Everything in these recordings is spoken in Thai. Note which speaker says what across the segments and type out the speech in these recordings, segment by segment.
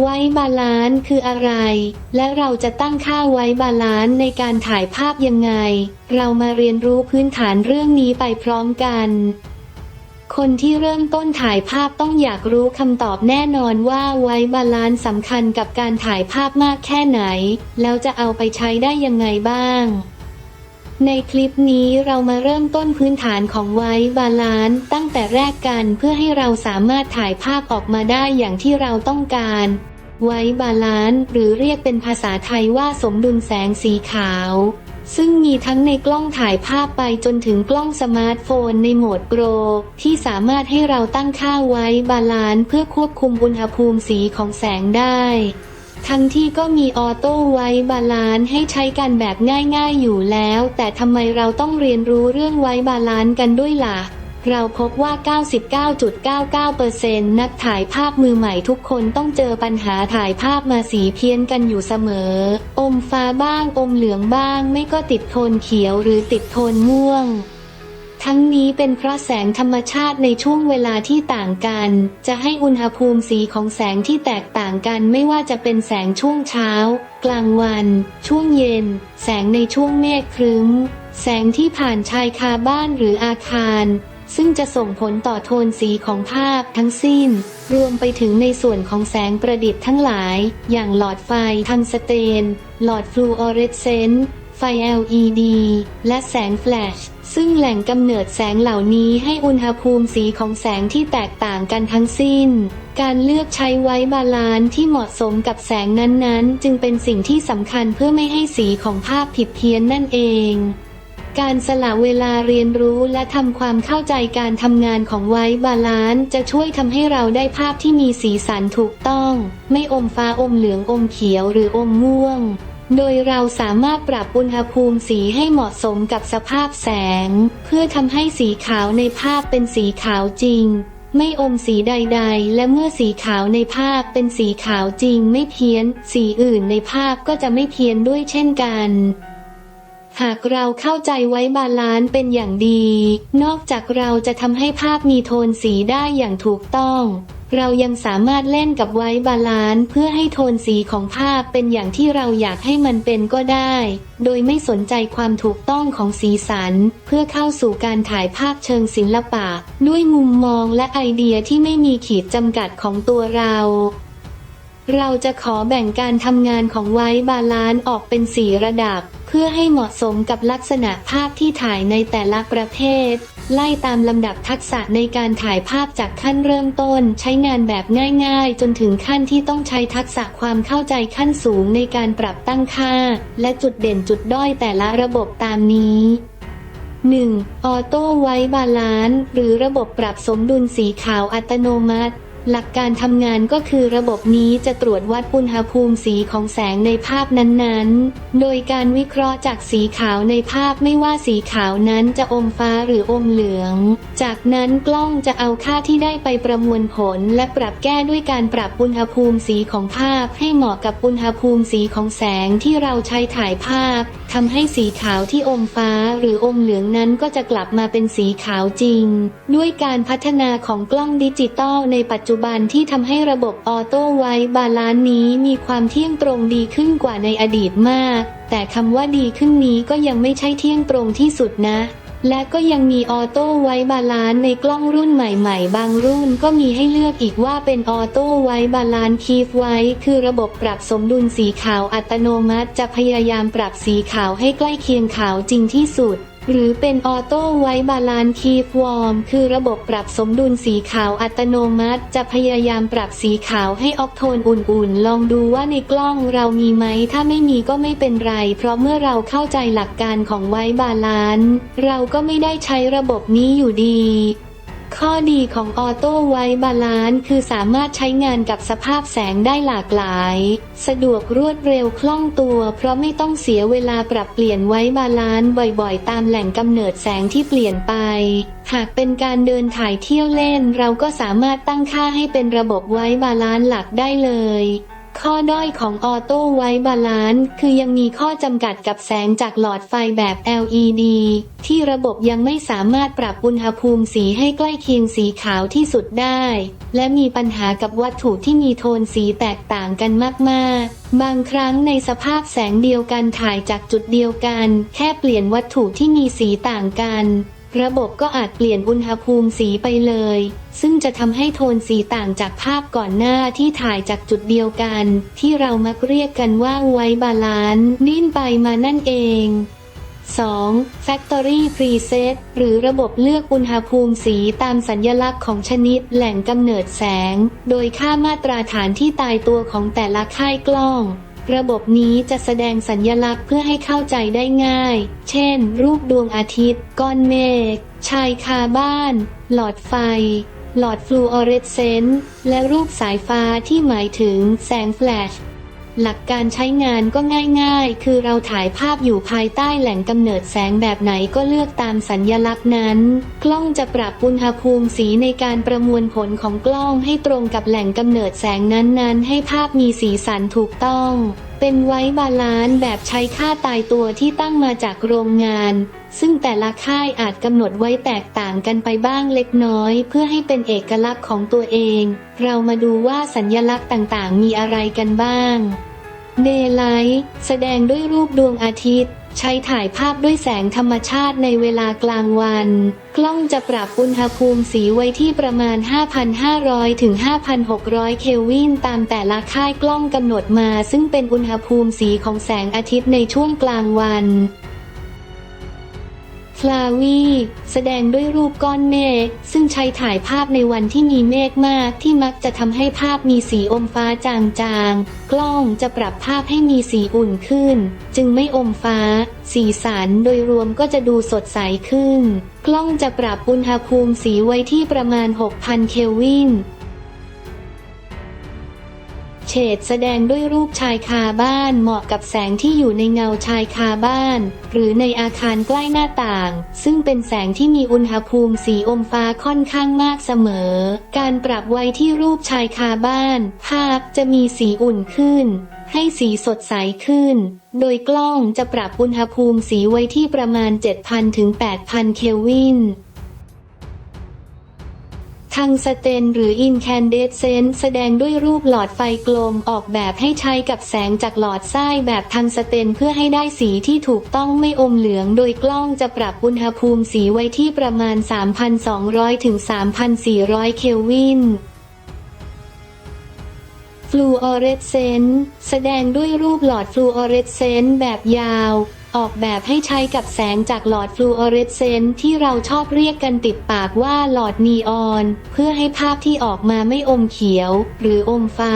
Speaker 1: ไว้บาลานซ์คืออะไร และเราจะตั้งค่าไว้บาลานซ์ในการถ่ายภาพยังไง เรามาเรียนรู้พื้นฐานเรื่องนี้ไปพร้อมกัน คนที่เริ่มต้นถ่ายภาพต้องอยากรู้คำตอบแน่นอนว่าไว้บาลานซ์สำคัญกับการถ่ายภาพมากแค่ไหน แล้วจะเอาไปใช้ได้ยังไงบ้างในคลิปนี้เรามาเริ่มต้นพื้นฐานของไว้บาลานซ์ตั้งแต่แรกกันเพื่อให้เราสามารถถ่ายภาพออกมาได้อย่างที่เราต้องการ ไว้บาลานซ์หรือเรียกเป็นภาษาไทยว่าสมดุลแสงสีขาว ซึ่งมีทั้งในกล้องถ่ายภาพไปจนถึงกล้องสมาร์ทโฟนในโหมดโปรที่สามารถให้เราตั้งค่าไว้บาลานซ์เพื่อควบคุมอุณหภูมิสีของแสงได้ทั้งที่ก็มีออโต้ไว้บาลานซ์ให้ใช้กันแบบง่ายๆอยู่แล้ว แต่ทำไมเราต้องเรียนรู้เรื่องไว้บาลานซ์กันด้วยล่ะ เราพบว่า 99.99%นักถ่ายภาพมือใหม่ทุกคนต้องเจอปัญหาถ่ายภาพมาสีเพี้ยนกันอยู่เสมอ อมฟ้าบ้าง อมเหลืองบ้าง ไม่ก็ติดโทนเขียวหรือติดโทนม่วง ทั้งนี้เป็นเพราะแสงธรรมชาติในช่วงเวลาที่ต่างกัน จะให้อุณหภูมิสีของแสงที่แตกต่างกันไม่ว่าจะเป็นแสงช่วงเช้า กลางวัน ช่วงเย็น แสงในช่วงเมฆครึ้ม แสงที่ผ่านชายคาบ้านหรืออาคาร ซึ่งจะส่งผลต่อโทนสีของภาพทั้งสิ้น รวมไปถึงในส่วนของแสงประดิษฐ์ทั้งหลาย อย่างหลอดไฟทังสเตน หลอดฟลูออเรสเซนต์ไฟ LED และแสงแฟลช ซึ่งแหล่งกำเนิดแสงเหล่านี้ให้อุณหภูมิสีของแสงที่แตกต่างกันทั้งสิ้น การเลือกใช้ไว้บาลานซ์ที่เหมาะสมกับแสงนั้นๆ จึงเป็นสิ่งที่สำคัญเพื่อไม่ให้สีของภาพผิดเพี้ยนนั่นเอง การสละเวลาเรียนรู้และทำความเข้าใจการทำงานของไว้บาลานซ์จะช่วยทำให้เราได้ภาพที่มีสีสันถูกต้อง ไม่อมฟ้าอมเหลืองอมเขียวหรืออมม่วง โดยเราสามารถปรับอุณหภูมิสีให้เหมาะสมกับสภาพแสง เพื่อทำให้สีขาวในภาพเป็นสีขาวจริง ไม่อมสีใด ๆ และเมื่อสีขาวในภาพเป็นสีขาวจริงไม่เพี้ยน สีอื่นในภาพก็จะไม่เพี้ยนด้วยเช่นกัน หากเราเข้าใจไว้บาลานซ์เป็นอย่างดี นอกจากเราจะทำให้ภาพมีโทนสีได้อย่างถูกต้อง เรายังสามารถเล่นกับไว้บาลานซ์เพื่อให้โทนสีของภาพเป็นอย่างที่เราอยากให้มันเป็นก็ได้ โดยไม่สนใจความถูกต้องของสีสัน เพื่อเข้าสู่การถ่ายภาพเชิงศิลปะ ด้วยมุมมองและไอเดียที่ไม่มีขีดจำกัดของตัวเราเราจะขอแบ่งการทำงานของไว้บาลานซ์ออกเป็นสีระดับ เพื่อให้เหมาะสมกับลักษณะภาพที่ถ่ายในแต่ละประเภท ไล่ตามลำดับทักษะในการถ่ายภาพจากขั้นเริ่มต้น ใช้งานแบบง่าย ๆ จนถึงขั้นที่ต้องใช้ทักษะความเข้าใจขั้นสูงในการปรับตั้งค่า และจุดเด่นจุดด้อยแต่ละระบบตามนี้ 1. ออโต้ไว้บาลานซ์หรือระบบปรับสมดุลสีขาวอัตโนมัติ หลักการทำงานก็คือระบบนี้จะตรวจวัดอุณหภูมิสีของแสงในภาพนั้นๆ โดยการวิเคราะห์จากสีขาวในภาพไม่ว่าสีขาวนั้นจะอมฟ้าหรืออมเหลือง จากนั้นกล้องจะเอาค่าที่ได้ไปประมวลผลและปรับแก้ด้วยการปรับอุณหภูมิสีของภาพ ให้เหมาะกับอุณหภูมิสีของแสงที่เราใช้ถ่ายภาพทำให้สีขาวที่อมฟ้าหรืออมเหลืองนั้นก็จะกลับมาเป็นสีขาวจริง ด้วยการพัฒนาของกล้องดิจิตอลในปัจจุจุบันที่ทำให้ระบบออโต้ไวบาลานซ์นี้มีความเที่ยงตรงดีขึ้นกว่าในอดีตมาก แต่คำว่าดีขึ้นนี้ก็ยังไม่ใช่เที่ยงตรงที่สุดนะ และก็ยังมีออโต้ไว้บาลานซ์ในกล้องรุ่นใหม่ๆ บางรุ่นก็มีให้เลือกอีกว่าเป็นออโต้ไว้บาลานซ์คีฟไว้คือระบบปรับสมดุลสีขาวอัตโนมัติ จะพยายามปรับสีขาวให้ใกล้เคียงขาวจริงที่สุด หรือเป็นออโต้ไว้บาลานคีฟวอร์มคือระบบปรับสมดุลสีขาวอัตโนมัติ จะพยายามปรับสีขาวให้ออกโทนอุ่นๆ ลองดูว่าในกล้องเรามีไหม ถ้าไม่มีก็ไม่เป็นไร เพราะเมื่อเราเข้าใจหลักการของไว้บาลานเราก็ไม่ได้ใช้ระบบนี้อยู่ดี ข้อดีของออโต้ไวบาลานซ์คือสามารถใช้งานกับสภาพแสงได้หลากหลาย สะดวกรวดเร็วคล่องตัว เพราะไม่ต้องเสียเวลาปรับเปลี่ยนไว้บาลานซ์บ่อยๆ ตามแหล่งกำเนิดแสงที่เปลี่ยนไป หากเป็นการเดินถ่ายเที่ยวเล่น เราก็สามารถตั้งค่าให้เป็นระบบไว้บาลานซ์หลักได้เลย ข้อด้อยของออโต้ไวบาลานซ์คือยังมีข้อจำกัดกับแสงจากหลอดไฟแบบ LED ที่ระบบยังไม่สามารถปรับอุณหภูมิสีให้ใกล้เคียงสีขาวที่สุดได้ และมีปัญหากับวัตถุที่มีโทนสีแตกต่างกันมากๆ บางครั้งในสภาพแสงเดียวกันถ่ายจากจุดเดียวกัน แค่เปลี่ยนวัตถุที่มีสีต่างกัน ระบบก็อาจเปลี่ยนอุณหภูมิสีไปเลย ซึ่งจะทำให้โทนสีต่างจากภาพก่อนหน้าที่ถ่ายจากจุดเดียวกัน ที่เรามักเรียกกันว่าไวบาลานซ์นิ่นไปมานั่นเอง 2. Factory Preset หรือระบบเลือกอุณหภูมิสีตามสัญลักษณ์ของชนิดแหล่งกำเนิดแสง โดยค่ามาตราฐานที่ตายตัวของแต่ละค่ายกล้อง ระบบนี้จะแสดงสัญลักษณ์เพื่อให้เข้าใจได้ง่าย เช่น รูปดวงอาทิตย์ ก้อนเมฆ ชายคาบ้าน หลอดไฟ หลอดฟลูออเรสเซนต์ และรูปสายฟ้าที่หมายถึงแสงแฟลช หลักการใช้งานก็ง่ายๆ คือเราถ่ายภาพอยู่ภายใต้แหล่งกำเนิดแสงแบบไหนก็เลือกตามสัญญลักษณ์นั้น กล้องจะปรับอุณหภูมิสีในการประมวลผลของกล้องให้ตรงกับแหล่งกำเนิดแสงนั้นๆ ให้ภาพมีสีสันถูกต้อง เป็นไว้บาลานซ์แบบใช้ค่าตายตัวที่ตั้งมาจากโรงงาน ซึ่งแต่ละค่ายอาจกำหนดไว้แตกต่างกันไปบ้างเล็กน้อย เพื่อให้เป็นเอกลักษณ์ของตัวเอง เรามาดูว่าสัญญลักษณ์ต่างๆ มีอะไรกันบ้างเดย์ไลท์แสดงด้วยรูปดวงอาทิตย์ ใช้ถ่ายภาพด้วยแสงธรรมชาติในเวลากลางวัน กล้องจะปรับอุณหภูมิสีไว้ที่ประมาณ 5,500 ถึง 5,600 เคลวินตามแต่ละค่ายกล้องกำหนดมา ซึ่งเป็นอุณหภูมิสีของแสงอาทิตย์ในช่วงกลางวัน ฟลาวีแสดงด้วยรูปก้อนเมฆซึ่งใช้ถ่ายภาพในวันที่มีเมฆมากที่มักจะทำให้ภาพมีสีอมฟ้าจางๆ กล้องจะปรับภาพให้มีสีอุ่นขึ้น จึงไม่อมฟ้า สีสันโดยรวมก็จะดูสดใสขึ้น กล้องจะปรับอุณหภูมิสีไว้ที่ประมาณ 6,000 เคลวิน เฉดแสดงด้วยรูปชายคาบ้านเหมาะกับแสงที่อยู่ในเงาชายคาบ้าน หรือในอาคารใกล้หน้าต่าง ซึ่งเป็นแสงที่มีอุณหภูมิสีอมฟ้าค่อนข้างมากเสมอ การปรับไว้ที่รูปชายคาบ้าน ภาพจะมีสีอุ่นขึ้น ให้สีสดใสขึ้น โดยกล้องจะปรับอุณหภูมิสีไว้ที่ประมาณ 7,000ถึง8,000 เคลวิน ทังสเตนหรืออินแคนเดสเซนแสดงด้วยรูปหลอดไฟกลมออกแบบให้ใช้กับแสงจากหลอดไส้แบบทังสเตนเพื่อให้ได้สีที่ถูกต้องไม่อมเหลือง โดยกล้องจะปรับอุณหภูมิสีไว้ที่ประมาณ 3,200 ถึง 3,400 เคลวินฟลูออเรสเซนต์แสดงด้วยรูปหลอดฟลูออเรสเซนต์แบบยาว ออกแบบให้ใช้กับแสงจากหลอดฟลูออเรสเซนต์ที่เราชอบเรียกกันติดปากว่าหลอดนีออน เพื่อให้ภาพที่ออกมาไม่อมเขียว หรืออมฟ้า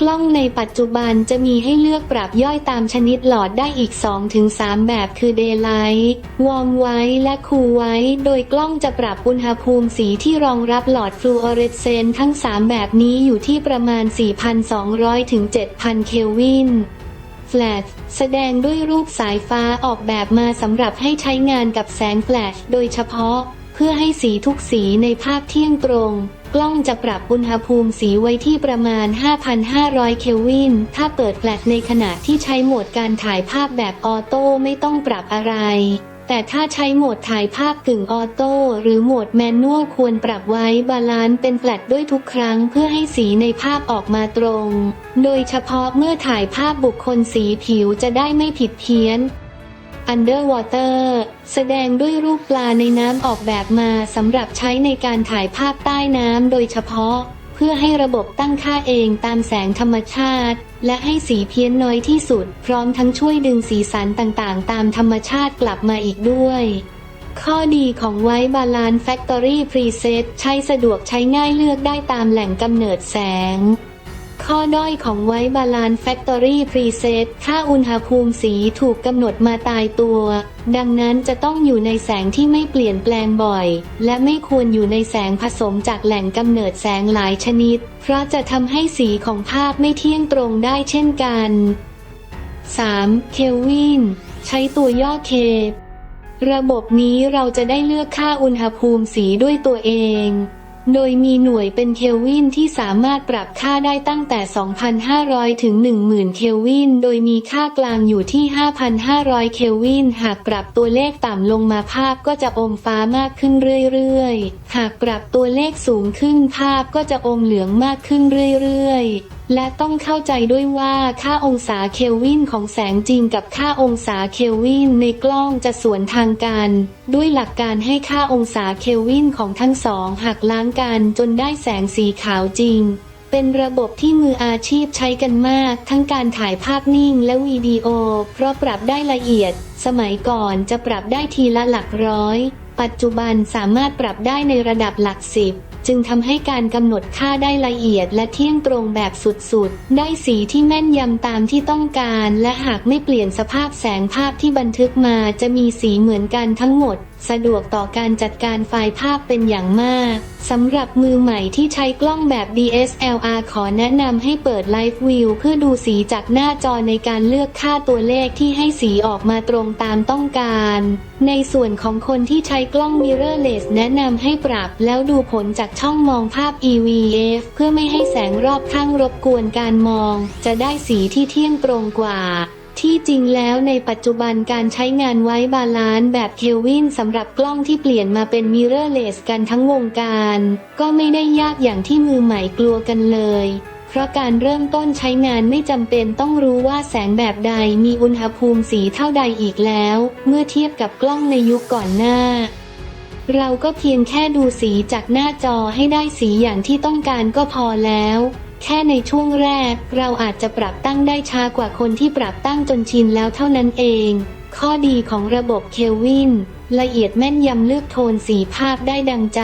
Speaker 1: กล้องในปัจจุบันจะมีให้เลือกปรับย่อยตามชนิดหลอดได้อีก 2-3 แบบคือเดย์ไลท์วอร์มไว้และคูลไว้โดยกล้องจะปรับอุณหภูมิสีที่รองรับหลอดฟลูออเรสเซนต์ทั้ง 3 แบบนี้อยู่ที่ประมาณ 4,200ถึง7,000 เคลวิน แฟลชแสดงด้วยรูปสายฟ้าออกแบบมาสำหรับให้ใช้งานกับแสงแฟลชโดยเฉพาะ เพื่อให้สีทุกสีในภาพเที่ยงตรง กล้องจะปรับอุณหภูมิสีไว้ที่ประมาณ 5,500 เคลวิน ถ้าเปิดแฟลชในขณะที่ใช้โหมดการถ่ายภาพแบบออโต้ไม่ต้องปรับอะไร แต่ถ้าใช้โหมดถ่ายภาพกึ่งออโต้หรือโหมดแมนนวลควรปรับไว้บาลานซ์เป็นแฟลตด้วยทุกครั้งเพื่อให้สีในภาพออกมาตรง โดยเฉพาะเมื่อถ่ายภาพบุคคลสีผิวจะได้ไม่ผิดเพี้ยน Underwater แสดงด้วยรูปปลาในน้ำออกแบบมาสำหรับใช้ในการถ่ายภาพใต้น้ำโดยเฉพาะ พื่อให้ระบบตั้งค่าเองตามแสงธรรมชาติ และให้สีเพี้ยนน้อยที่สุด พร้อมทั้งช่วยดึงสีสันต่างๆ ตามธรรมชาติกลับมาอีกด้วย ข้อดีของไว้บาลานซ์แฟคทอรี่พรีเซตใช้สะดวกใช้ง่ายเลือกได้ตามแหล่งกำเนิดแสง ข้อด้อยของไว้บาลานซ์แฟคทอรี่พรีเซตค่าอุณหภูมิสีถูกกำหนดมาตายตัว ดังนั้นจะต้องอยู่ในแสงที่ไม่เปลี่ยนแปลงบ่อย และไม่ควรอยู่ในแสงผสมจากแหล่งกำเนิดแสงหลายชนิด เพราะจะทำให้สีของภาพไม่เที่ยงตรงได้เช่นกัน 3. เคลวิน ใช้ตัวย่อเคระบบนี้เราจะได้เลือกค่าอุณหภูมิสีด้วยตัวเอง โดยมีหน่วยเป็นเคลวินที่สามารถปรับค่าได้ตั้งแต่ 2,500 ถึง 10,000 เคลวิน โดยมีค่ากลางอยู่ที่ 5,500 เคลวิน หากปรับตัวเลขต่ำลงมาภาพก็จะอมฟ้ามากขึ้นเรื่อยๆ หากปรับตัวเลขสูงขึ้นภาพก็จะอมเหลืองมากขึ้นเรื่อยๆ และต้องเข้าใจด้วยว่าค่าองศาเคลวินของแสงจริงกับค่าองศาเคลวินในกล้องจะสวนทางกัน ด้วยหลักการให้ค่าองศาเคลวินของทั้งสองหักล้างกันจนได้แสงสีขาวจริง เป็นระบบที่มืออาชีพใช้กันมาก ทั้งการถ่ายภาพนิ่งและวิดีโอ เพราะปรับได้ละเอียด สมัยก่อนจะปรับได้ทีละหลักร้อย ปัจจุบันสามารถปรับได้ในระดับหลักสิบ จึงทำให้การกำหนดค่าได้ละเอียดและเที่ยงตรงแบบสุดๆ ได้สีที่แม่นยำตามที่ต้องการ และหากไม่เปลี่ยนสภาพแสงภาพที่บันทึกมาจะมีสีเหมือนกันทั้งหมดสะดวกต่อการจัดการไฟล์ภาพเป็นอย่างมาก สำหรับมือใหม่ที่ใช้กล้องแบบ DSLR ขอแนะนำให้เปิด Live View เพื่อดูสีจากหน้าจอในการเลือกค่าตัวเลขที่ให้สีออกมาตรงตามต้องการ ในส่วนของคนที่ใช้กล้อง Mirrorless แนะนำให้ปรับแล้วดูผลจากช่องมองภาพ EVF เพื่อไม่ให้แสงรอบข้างรบกวนการมอง จะได้สีที่เที่ยงตรงกว่า ที่จริงแล้วในปัจจุบันการใช้งานไว้บาลานซ์แบบเคลวินสำหรับกล้องที่เปลี่ยนมาเป็นมิเรอร์เลสกันทั้งวงการ ก็ไม่ได้ยากอย่างที่มือใหม่กลัวกันเลย เพราะการเริ่มต้นใช้งานไม่จำเป็นต้องรู้ว่าแสงแบบใดมีอุณหภูมิสีเท่าใดอีกแล้ว เมื่อเทียบกับกล้องในยุคก่อนหน้าเราก็เพียงแค่ดูสีจากหน้าจอให้ได้สีอย่างที่ต้องการก็พอแล้ว แค่ในช่วงแรก เราอาจจะปรับตั้งได้ช้ากว่าคนที่ปรับตั้งจนชินแล้วเท่านั้นเอง ข้อดีของระบบเคลวินละเอียดแม่นยำเลือกโทนสีภาพได้ดังใจ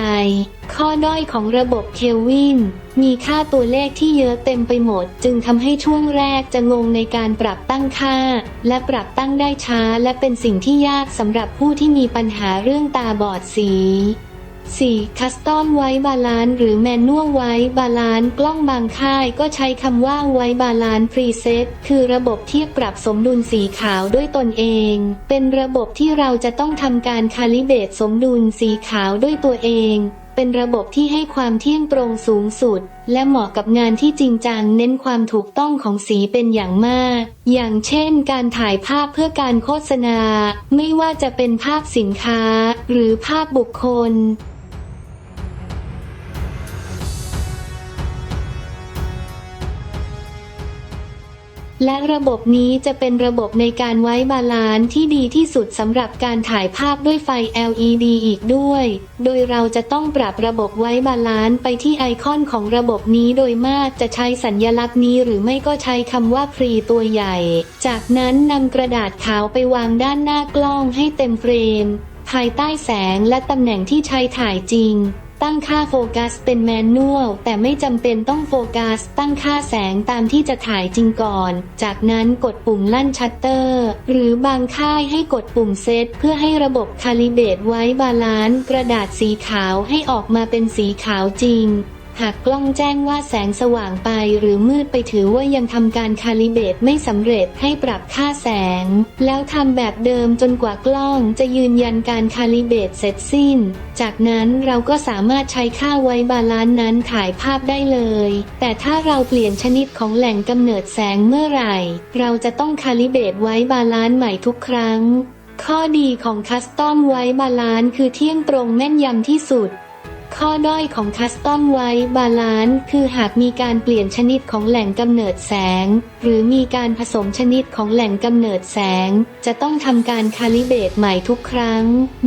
Speaker 1: ข้อด้อยของระบบเคลวินมีค่าตัวเลขที่เยอะเต็มไปหมด จึงทำให้ช่วงแรกจะงงในการปรับตั้งค่า และปรับตั้งได้ช้าและเป็นสิ่งที่ยากสำหรับผู้ที่มีปัญหาเรื่องตาบอดสี 4. คัสตอมไว้บาลานหรือแมนนวลไว้บาลานกล้องบางค่ายก็ใช้คำว่าไว้บาลานพรีเซตคือระบบเทียบปรับสมดุลสีขาวด้วยตนเอง เป็นระบบที่เราจะต้องทำการคาลิเบตสมดุลสีขาวด้วยตัวเอง เป็นระบบที่ให้ความเที่ยงตรงสูงสุด และเหมาะกับงานที่จริงจังเน้นความถูกต้องของสีเป็นอย่างมาก อย่างเช่น การถ่ายภาพเพื่อการโฆษณา ไม่ว่าจะเป็นภาพสินค้า หรือภาพบุคคล และระบบนี้จะเป็นระบบในการไว้บาลานซ์ที่ดีที่สุดสำหรับการถ่ายภาพด้วยไฟ LED อีกด้วย โดยเราจะต้องปรับระบบไว้บาลานซ์ไปที่ไอคอนของระบบนี้โดยมากจะใช้สัญญลักษณ์นี้หรือไม่ก็ใช้คำว่าพรีตัวใหญ่ จากนั้นนำกระดาษขาวไปวางด้านหน้ากล้องให้เต็มเฟรม ภายใต้แสงและตำแหน่งที่ใช้ถ่ายจริง ตั้งค่าโฟกัสเป็นแมนนวลแต่ไม่จำเป็นต้องโฟกัส ตั้งค่าแสงตามที่จะถ่ายจริงก่อน จากนั้นกดปุ่มลั่นชัตเตอร์ หรือบางค่ายให้กดปุ่มเซตเพื่อให้ระบบคาลิเบตไว้บาลานซ์กระดาษสีขาวให้ออกมาเป็นสีขาวจริง หากกล้องแจ้งว่าแสงสว่างไปหรือมืดไปถือว่ายังทำการคาลิเบตไม่สำเร็จให้ปรับค่าแสง แล้วทำแบบเดิมจนกว่ากล้องจะยืนยันการคาลิเบตเสร็จสิ้น จากนั้นเราก็สามารถใช้ค่าไว้บาลานซ์นั้นถ่ายภาพได้เลย แต่ถ้าเราเปลี่ยนชนิดของแหล่งกำเนิดแสงเมื่อไหร่ เราจะต้องคาลิเบตไว้บาลานซ์ใหม่ทุกครั้ง ข้อดีของคัสตอมไว้บาลานซ์คือเที่ยงตรงแม่นยำที่สุด ข้อด้อยของคัสตอมไว้บาลานซ์คือหากมีการเปลี่ยนชนิดของแหล่งกำเนิดแสง หรือมีการผสมชนิดของแหล่งกำเนิดแสง จะต้องทำการคาลิเบตใหม่ทุกครั้ง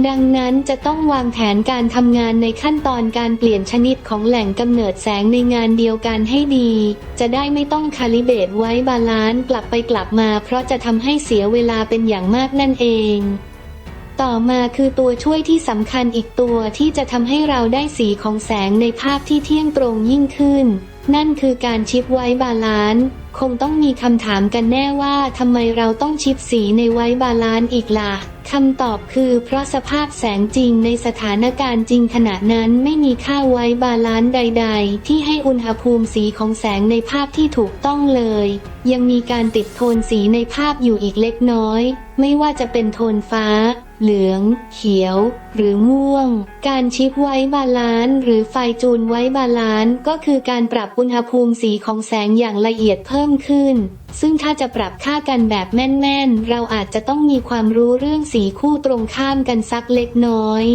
Speaker 1: ดังนั้นจะต้องวางแผนการทำงานในขั้นตอนการเปลี่ยนชนิดของแหล่งกำเนิดแสงในงานเดียวกันให้ดี จะได้ไม่ต้องคาลิเบตไว้บาลานซ์กลับไปกลับมา เพราะจะทำให้เสียเวลาเป็นอย่างมากนั่นเอง ต่อมาคือตัวช่วยที่สำคัญอีกตัวที่จะทำให้เราได้สีของแสงในภาพที่เที่ยงตรงยิ่งขึ้น นั่นคือการชิปไว้บาลานซ์คงต้องมีคำถามกันแน่ว่าทำไมเราต้องชิปสีในไว้บาลานซ์อีกล่ะคำตอบคือเพราะสภาพแสงจริงในสถานการณ์จริงขณะนั้นไม่มีค่าไว้บาลานซ์ใด ๆ ที่ให้อุณหภูมิสีของแสงในภาพที่ถูกต้องเลย ยังมีการติดโทนสีในภาพอยู่อีกเล็กน้อย ไม่ว่าจะเป็นโทนฟ้า เหลือง เขียว หรือม่วง การชิปไว้บาลานซ์หรือไฟจูนไว้บาลานซ์ก็คือการปรับอุณหภูมิสีของแสงอย่างละเอียดเพิ่มขึ้น ซึ่งถ้าจะปรับค่ากันแบบแม่น ๆ เราอาจจะต้องมีความรู้เรื่องสีคู่ตรงข้ามกันสักเล็กน้อย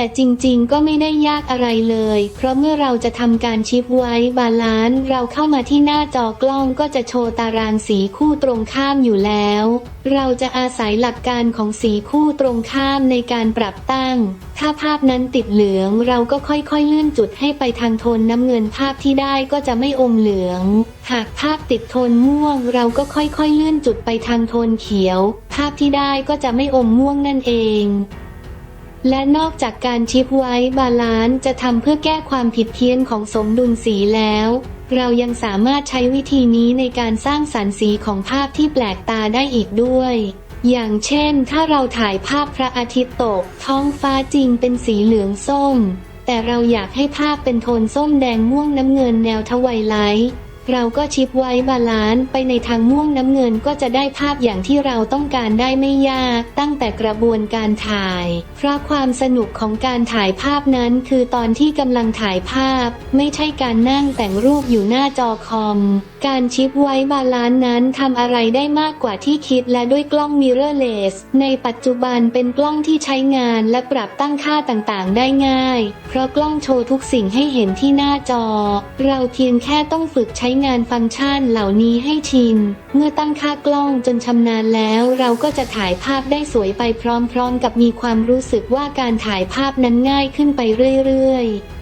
Speaker 1: แต่จริงๆ ก็ไม่ได้ยากอะไรเลย เพราะเมื่อเราจะทำการชิปไว้บาลานซ์เราเข้ามาที่หน้าจอกล้องก็จะโชว์ตารางสีคู่ตรงข้ามอยู่แล้ว เราจะอาศัยหลักการของสีคู่ตรงข้ามในการปรับตั้ง ถ้าภาพนั้นติดเหลืองเราก็ค่อยๆเลื่อนจุดให้ไปทางโทนน้ำเงินภาพที่ได้ก็จะไม่อมเหลือง หากภาพติดโทนม่วง เราก็ค่อยๆเลื่อนจุดไปทางโทนเขียว ภาพที่ได้ก็จะไม่อมม่วงนั่นเอง และนอกจากการชิปไว้บาลานซ์จะทำเพื่อแก้ความผิดเพี้ยนของสมดุลสีแล้ว เรายังสามารถใช้วิธีนี้ในการสร้างสรรค์สีของภาพที่แปลกตาได้อีกด้วย อย่างเช่น ถ้าเราถ่ายภาพพระอาทิตย์ตก ท้องฟ้าจริงเป็นสีเหลืองส้ม แต่เราอยากให้ภาพเป็นโทนส้มแดงม่วงน้ำเงินแนวทไวไลท์ เราก็ชิปไว้บาลานซ์ไปในทางม่วงน้ำเงินก็จะได้ภาพอย่างที่เราต้องการได้ไม่ยาก ตั้งแต่กระบวนการถ่าย เพราะความสนุกของการถ่ายภาพนั้นคือตอนที่กำลังถ่ายภาพ ไม่ใช่การนั่งแต่งรูปอยู่หน้าจอคอม การชิปไว้บาลานซ์นั้นทำอะไรได้มากกว่าที่คิดและด้วยกล้อง mirrorless ในปัจจุบันเป็นกล้องที่ใช้งานและปรับตั้งค่าต่างๆ ได้ง่าย เพราะกล้องโชว์ทุกสิ่งให้เห็นที่หน้าจอ เราเพียงแค่ต้องฝึกใช้งานฟังก์ชันเหล่านี้ให้ชิน เมื่อตั้งค่ากล้องจนชำนาญแล้วเราก็จะถ่ายภาพได้สวยไปพร้อมๆ กับมีความรู้สึกว่าการถ่ายภาพนั้นง่ายขึ้นไปเรื่อยๆ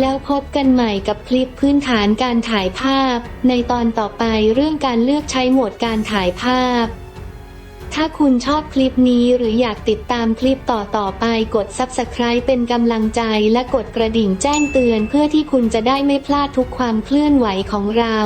Speaker 1: แล้วพบกันใหม่กับคลิปพื้นฐานการถ่ายภาพ ในตอนต่อไปเรื่องการเลือกใช้โหมดการถ่ายภาพ ถ้าคุณชอบคลิปนี้หรืออยากติดตามคลิปต่อๆไปกด Subscribe เป็นกำลังใจและกดกระดิ่งแจ้งเตือนเพื่อที่คุณจะได้ไม่พลาดทุกความเคลื่อนไหวของเรา